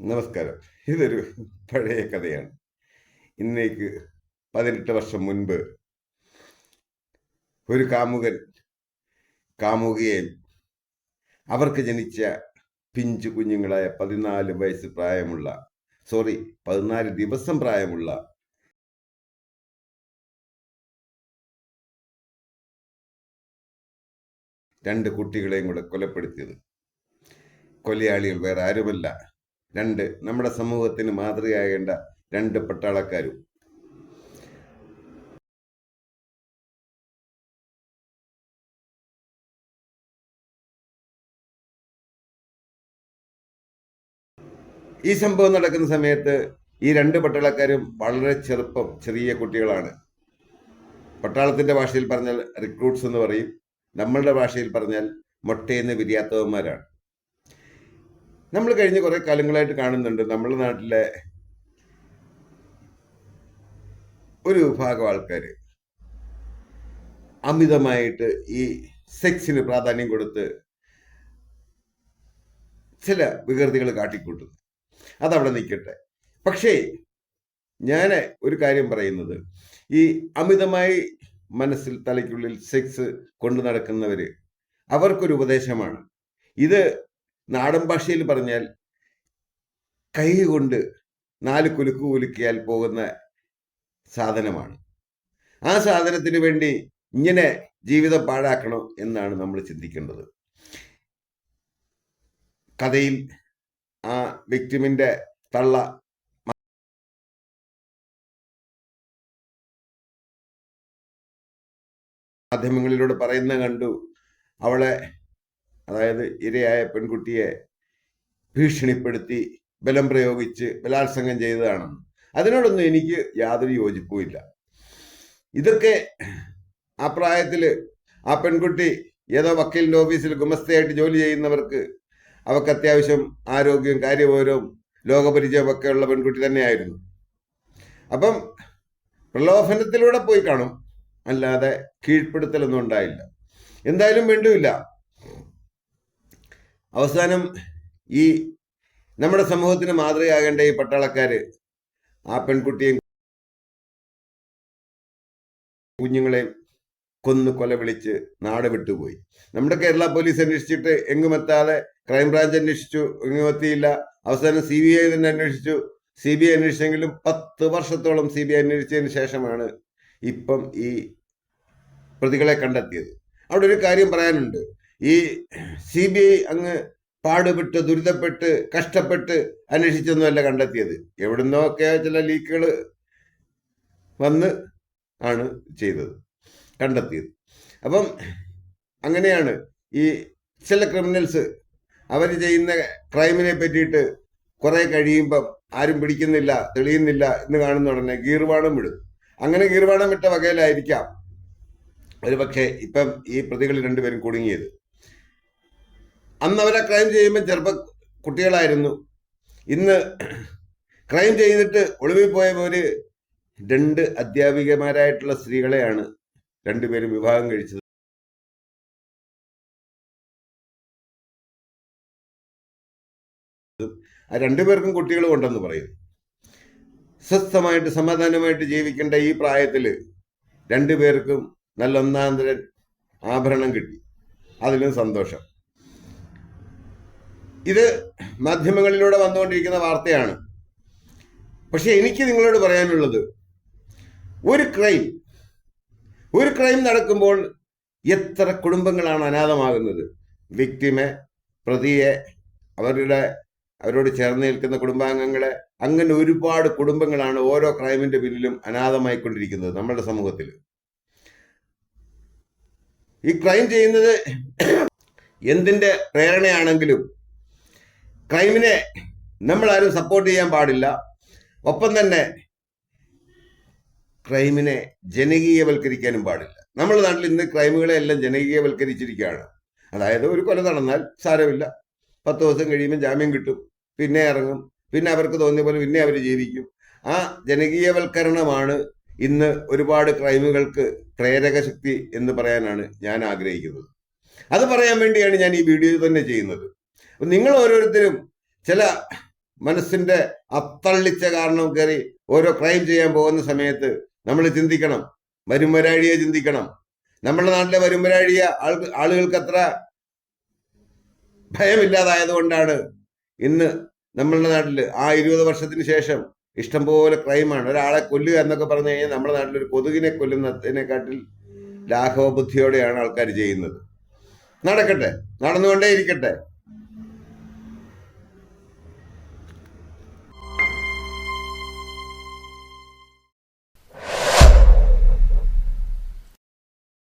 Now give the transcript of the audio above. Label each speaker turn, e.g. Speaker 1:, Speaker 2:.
Speaker 1: നമസ്കാരം. ഇതൊരു പഴയ കഥയാണ്. ഇന്നേക്ക് പതിനെട്ട് വർഷം മുൻപ് ഒരു കാമുകൻ കാമുകയെ അവർക്ക് ജനിച്ച പിഞ്ചു കുഞ്ഞുങ്ങളായ പതിനാല് വയസ്സ് പ്രായമുള്ള സോറി പതിനാല് ദിവസം പ്രായമുള്ള രണ്ട് കുട്ടികളെയും കൂടെ കൊലപ്പെടുത്തിയത്. കൊലയാളികൾ വേറെ ആരുമല്ല. രണ്ട് നമ്മുടെ സമൂഹത്തിന് മാതൃകയാകേണ്ട രണ്ട് പട്ടാളക്കാരും. ഈ സംഭവം നടക്കുന്ന സമയത്ത് ഈ രണ്ട് പട്ടാളക്കാരും വളരെ ചെറുപ്പം ചെറിയ കുട്ടികളാണ്. പട്ടാളത്തിന്റെ ഭാഷയിൽ പറഞ്ഞാൽ റിക്രൂട്ട്സ് എന്ന് പറയും. നമ്മളുടെ ഭാഷയിൽ പറഞ്ഞാൽ മൊട്ടയെന്ന് വിരിയാത്തവന്മാരാണ്. നമ്മൾ കഴിഞ്ഞ കുറെ കാലങ്ങളായിട്ട് കാണുന്നുണ്ട്. നമ്മുടെ നാട്ടിലെ ഒരു വിഭാഗം ആൾക്കാർ അമിതമായിട്ട് ഈ സെക്സിന് പ്രാധാന്യം കൊടുത്ത് ചില വികൃതികൾ കാട്ടിക്കൂട്ടുന്നു. അതവിടെ നിൽക്കട്ടെ പക്ഷേ ഞാൻ ഒരു കാര്യം പറയുന്നത്. ഈ അമിതമായി മനസ്സിൽ തലയ്ക്കുള്ളിൽ സെക്സ് കൊണ്ടു നടക്കുന്നവർ അവർക്കൊരു ഉപദേശമാണ്. ഇത് നാടൻ ഭാഷയിൽ പറഞ്ഞാൽ കൈ കൊണ്ട് നാല് കുലുക്ക് കുലുക്കിയാൽ പോകുന്ന സാധനമാണ്. ആ സാധനത്തിന് വേണ്ടി ഇങ്ങനെ ജീവിതം പാഴാക്കണം എന്നാണ് നമ്മൾ ചിന്തിക്കേണ്ടത്. കഥയിൽ ആ വിക്ടിമിന്റെ തള്ള മാധ്യമങ്ങളിലൂടെ പറയുന്ന കണ്ടു. അവളെ അതായത് ഇരയായ പെൺകുട്ടിയെ ഭീഷണിപ്പെടുത്തി ബലം പ്രയോഗിച്ച് ബലാത്സംഗം ചെയ്തതാണെന്ന്. അതിനോടൊന്നും എനിക്ക് യാതൊരു യോജിപ്പുമില്ല ഇതൊക്കെ ആ പ്രായത്തിൽ ആ പെൺകുട്ടി ഏതോ വക്കീലിന്റെ ഓഫീസിൽ ഗുമസ്തയായിട്ട് ജോലി ചെയ്യുന്നവർക്ക് അവർക്ക് അത്യാവശ്യം ആരോഗ്യവും കാര്യബോധവും ലോകപരിചയവും ഒക്കെ ഉള്ള പെൺകുട്ടി തന്നെയായിരുന്നു. അപ്പം പ്രലോഭനത്തിലൂടെ പോയി കാണും. അല്ലാതെ കീഴ്പ്പെടുത്തലൊന്നും ഉണ്ടായില്ല. എന്തായാലും വേണ്ടുമില്ല അവസാനം ഈ നമ്മുടെ സമൂഹത്തിന് മാതൃകയാകേണ്ട ഈ പട്ടാളക്കാര് ആ പെൺകുട്ടിയും കുഞ്ഞുങ്ങളെയും കൊന്ന് കൊല വിളിച്ച് നാട് വിട്ടുപോയി. നമ്മുടെ കേരള പോലീസ് അന്വേഷിച്ചിട്ട് എങ്ങും എത്താതെ ക്രൈംബ്രാഞ്ച് അന്വേഷിച്ചു എങ്ങും എത്തിയില്ല അവസാനം സി ബി ഐ തന്നെ അന്വേഷിച്ചു. സി ബി ഐ അന്വേഷിച്ചെങ്കിലും പത്ത് വർഷത്തോളം സി ബി ഐ അന്വേഷിച്ചതിന് ശേഷമാണ് ഇപ്പം ഈ പ്രതികളെ കണ്ടെത്തിയത്. അവിടെ ഒരു കാര്യം പറയാനുണ്ട്. ഈ സി ബി ഐ അങ്ങ് പാടുപെട്ട് ദുരിതപ്പെട്ട് കഷ്ടപ്പെട്ട് അന്വേഷിച്ചൊന്നുമല്ല കണ്ടെത്തിയത്. എവിടുന്നോ ഒക്കെ ചില ലീക്കുകൾ വന്ന് ആണ് ചെയ്തത് കണ്ടെത്തിയത്. അപ്പം അങ്ങനെയാണ് ഈ ചില ക്രിമിനൽസ് അവർ ചെയ്യുന്ന ക്രൈമിനെ പറ്റിയിട്ട് കുറെ കഴിയുമ്പം ആരും പിടിക്കുന്നില്ല തെളിയുന്നില്ല എന്ന് കാണുന്ന ഉടനെ ഗീർവാണം വിടും. അങ്ങനെ ഗീർവാണം വിട്ട വകയിലായിരിക്കാം ഒരു പക്ഷേ ഇപ്പം ഈ പ്രതികൾ രണ്ടുപേരും കുടുങ്ങിയത്. അന്ന് അവരെ ക്രൈം ചെയ്യുമ്പോൾ ചെറുപ്പ കുട്ടികളായിരുന്നു. ഇന്ന് ക്രൈം ചെയ്തിട്ട് ഒളിവിൽ പോയ ഒരു രണ്ട് അധ്യാപികമാരായിട്ടുള്ള സ്ത്രീകളെയാണ് രണ്ടുപേരും വിവാഹം കഴിച്ചത്. ആ പറയുന്നു സമാധാനമായിട്ട് ജീവിക്കേണ്ട ഈ രണ്ടുപേർക്കും നല്ല ആഭരണം കിട്ടി. അതിലും സന്തോഷം. ഇത് മാധ്യമങ്ങളിലൂടെ വന്നുകൊണ്ടിരിക്കുന്ന വാർത്തയാണ്. പക്ഷേ എനിക്ക് നിങ്ങളോട് പറയാനുള്ളത് ഒരു ക്രൈം ഒരു ക്രൈം നടക്കുമ്പോൾ എത്ര കുടുംബങ്ങളാണ് അനാഥമാകുന്നത്? വിക്ടിമെ പ്രതിയെ അവരുടെ അവരോട് ചേർന്ന് നിൽക്കുന്ന കുടുംബാംഗങ്ങളെ അങ്ങനെ ഒരുപാട് കുടുംബങ്ങളാണ് ഓരോ ക്രൈമിന്റെ പിന്നിലും അനാഥമായിക്കൊണ്ടിരിക്കുന്നത് നമ്മുടെ സമൂഹത്തിൽ. ഈ ക്രൈം ചെയ്യുന്നത് എന്തിന്റെ പ്രേരണയാണെങ്കിലും ക്രൈമിനെ നമ്മൾ ആരും സപ്പോർട്ട് ചെയ്യാൻ പാടില്ല. ഒപ്പം തന്നെ ക്രൈമിനെ ജനകീയവൽക്കരിക്കാനും പാടില്ല. നമ്മുടെ നാട്ടിൽ ഇന്ന് ക്രൈമുകളെ എല്ലാം ജനകീയവൽക്കരിച്ചിരിക്കുകയാണ്. അതായത് ഒരു കൊല നടന്നാൽ സാരമില്ല. പത്ത് ദിവസം കഴിയുമ്പോൾ ജാമ്യം കിട്ടും. പിന്നെ ഇറങ്ങും. പിന്നെ അവർക്ക് തോന്നിയ പോലെ പിന്നെ അവർ ജീവിക്കും. ആ ജനകീയവൽക്കരണമാണ് ഇന്ന് ഒരുപാട് ക്രൈമുകൾക്ക് പ്രേരക ശക്തി എന്ന് പറയാനാണ് ഞാൻ ആഗ്രഹിക്കുന്നത്. അത് പറയാൻ വേണ്ടിയാണ് ഞാൻ ഈ വീഡിയോ തന്നെ ചെയ്യുന്നത്. നിങ്ങൾ ഓരോരുത്തരും ചില മനസ്സിന്റെ അത്തള്ളിച്ച കാരണം കയറി ഓരോ ക്രൈം ചെയ്യാൻ പോകുന്ന സമയത്ത് നമ്മൾ ചിന്തിക്കണം. വരുംവരാഴിയെ ചിന്തിക്കണം. നമ്മുടെ നാട്ടിലെ വരുംവരാഴിയ ആളുകൾക്ക് അത്ര ഭയമില്ലാതായത് കൊണ്ടാണ് ഇന്ന് നമ്മളുടെ നാട്ടിൽ ആ ഇരുപത് വർഷത്തിന് ശേഷം ഇഷ്ടംപോലെ ക്രൈമാണ് ഒരാളെ കൊല്ലുക എന്നൊക്കെ പറഞ്ഞു കഴിഞ്ഞാൽ നമ്മുടെ നാട്ടിൽ ഒരു കൊതുകിനെ കൊല്ലുന്നതിനെക്കാട്ടിൽ ലാഘവ ബുദ്ധിയോടെയാണ് ആൾക്കാർ ചെയ്യുന്നത്. നടക്കട്ടെ. നടന്നുകൊണ്ടേ ഇരിക്കട്ടെ